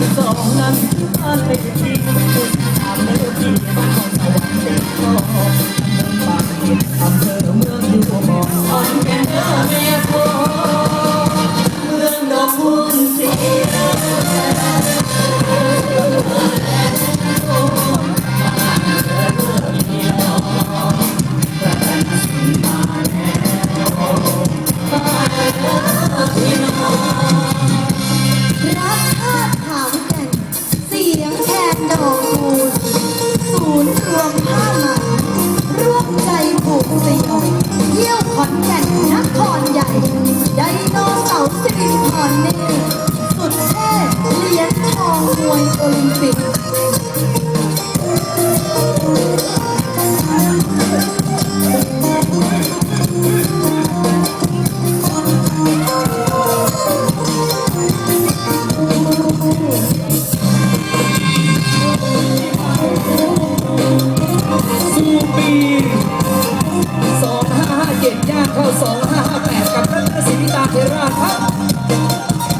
คนสองนั้นที่บ้านเป็นทีตามเมโลดี้ของสวรรค์ด็กก็ 2558 กับรัตนศริตาเทราครับ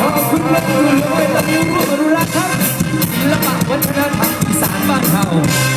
ขอบคุณเลยตะลวรูปอนุรักษ์ครับศิลปะวัฒนธรรม Hall.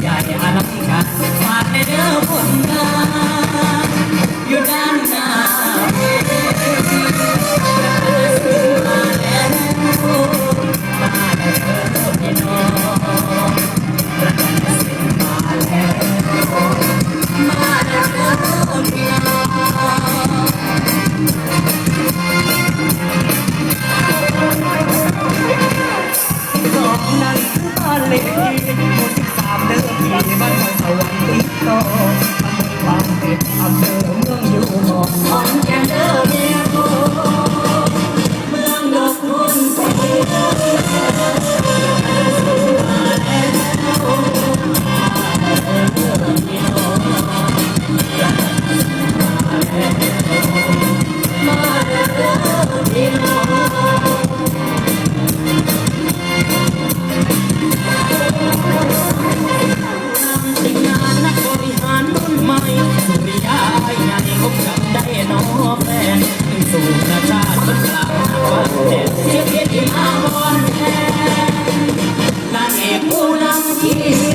ใหญ่อลังการมาในเด้อบุญ อกนั้นบ้านเล็กที่หมู่สิบสามเดิมที่บ้านคอยสวรรค์ติดต่อทำบลบามเด็กอำเภอเมืองอยู่หมอกขอนแก่น Yes.